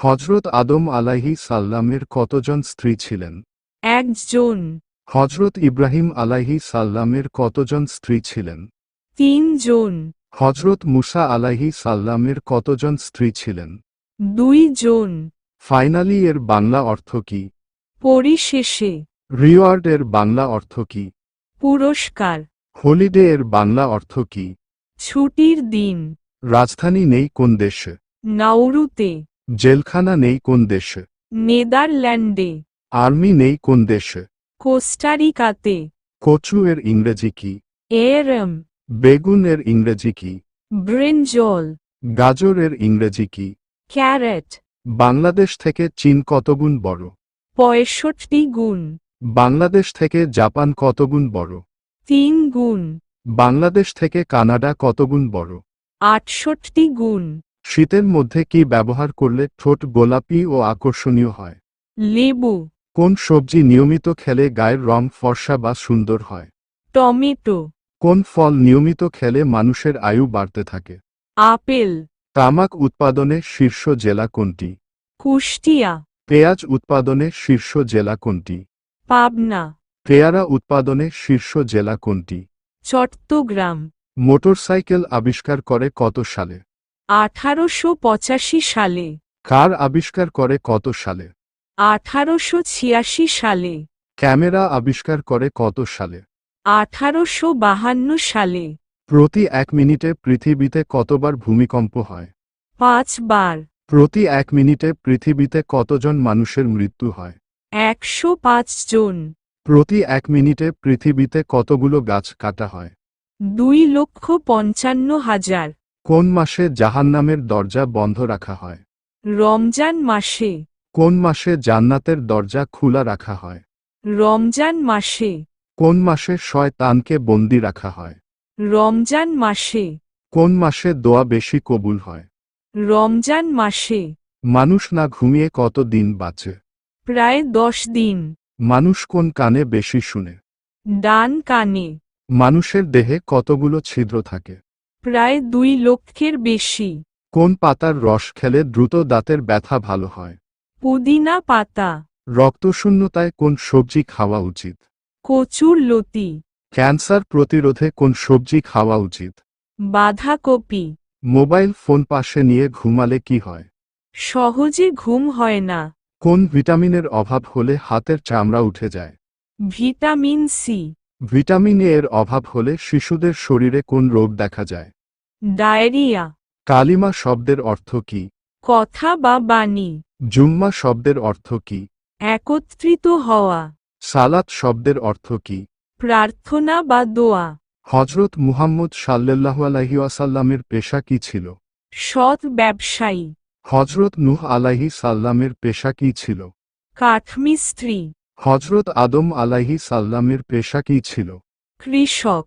হজরত আদম আলাহি সাল্লামের কতজন স্ত্রী ছিলেন? একজন। হজরত ইব্রাহিম আলাহি সাল্লামের কতজন স্ত্রী ছিলেন? তিনজন। হজরত মুসা আলাহি সাল্লামের কতজন স্ত্রী ছিলেন? দুইজন। ফাইনালি এর বাংলা অর্থ কি? পরিশেষে। রিওয়ার্ড এর বাংলা অর্থ কি? পুরস্কার। হলিডে এর বাংলা অর্থ কি? ছুটির দিন। রাজধানী নেই কোন দেশে? নাউরুতে জেলখানা নেই কোন দেশে? নেদারল্যান্ডে। আর্মি নেই কোন দেশে? কোস্টারিকাতে। কচু এর ইংরেজি কি? এরম। বেগুন এর ইংরেজি কি? ব্রিঞ্জল। গাজর এর ইংরেজি কি? ক্যারেট। বাংলাদেশ থেকে চীন কতগুণ বড়? পঁয়ষট্টি গুণ। বাংলাদেশ থেকে জাপান কতগুণ বড়? তিন গুণ। বাংলাদেশ থেকে কানাডা কতগুণ বড়? আটষট্টি গুণ। শীতের মধ্যে কি ব্যবহার করলে ঠোঁট গোলাপি ও আকর্ষণীয় হয়? লেবু। কোন সবজি নিয়মিত খেলে গায়ের রং ফর্সা বা সুন্দর হয়? টমেটো। কোন ফল নিয়মিত খেলে মানুষের আয়ু বাড়তে থাকে? আপেল। তামাক উৎপাদনে শীর্ষ জেলা কোনটি? কুষ্টিয়া। পেঁয়াজ উৎপাদনে শীর্ষ জেলা কোনটি? পাবনা। পেয়ারা উৎপাদনে শীর্ষ জেলা কোনটি? চট্টগ্রাম। মোটরসাইকেল আবিষ্কার করে কত সালে? আঠারোশো পঁচাশি সালে। কার আবিষ্কার করে কত সালে? আঠারোশো ছিয়াশি সালে। ক্যামেরা আবিষ্কার করে কত সালে? আঠারোশো বাহান্ন সালে। প্রতি এক মিনিটে পৃথিবীতে কতবার ভূমিকম্প হয়? পাঁচবার। প্রতি এক মিনিটে পৃথিবীতে কতজন মানুষের মৃত্যু হয়? একশো পাঁচ জন। প্রতি এক মিনিটে পৃথিবীতে কতগুলো গাছ কাটা হয়? দুই লক্ষ পঞ্চান্ন হাজার। কোন মাসে জাহান্নামের দরজা বন্ধ রাখা হয়? রমজান মাসে। কোন মাসে জান্নাতের দরজা খোলা রাখা হয়? রমজান মাসে। কোন মাসে শয়তানকে বন্দি রাখা হয়? রমজান মাসে। কোন মাসে দোয়া বেশি কবুল হয়? রমজান মাসে। মানুষ না ঘুমিয়ে কত দিন বাঁচে? প্রায় দশ দিন। মানুষ কোন কানে বেশি শুনে? ডান কানে। মানুষের দেহে কতগুলো ছিদ্র থাকে? প্রায় দুই লক্ষের বেশি। কোন পাতার রস খেলে দ্রুত দাঁতের ব্যথা ভালো হয়? পুদিনা পাতা। রক্তশূন্যতায় কোন সবজি খাওয়া উচিত? কচুর লতি। ক্যান্সার প্রতিরোধে কোন সবজি খাওয়া উচিত? বাঁধাকপি। মোবাইল ফোন পাশে নিয়ে ঘুমালে কি হয়? সহজে ঘুম হয় না। কোন ভিটামিনের অভাব হলে হাতের চামড়া উঠে যায়? Vitamin C. ভিটামিন এ এর অভাব হলে শিশুদের শরীরে কোন রোগ দেখা যায়? ডায়রিয়া। কালিমা শব্দের অর্থ কি? কথা বা বাণী। জুম্মা শব্দের অর্থ কি? একত্রিত হওয়া। সালাত শব্দের অর্থ কি? প্রার্থনা বা দোয়া। হজরত মুহাম্মদ সাল্লাল্লাহু আলাইহি ওয়াসাল্লামের পেশা কি ছিল? সৎ ব্যবসায়ী। হজরত নূহ আলাহি সাল্লামের পেশা কি ছিল? কাঠমিস্ত্রি। হজরত আদম আলাহি সাল্লামের পেশা কি ছিল? কৃষক।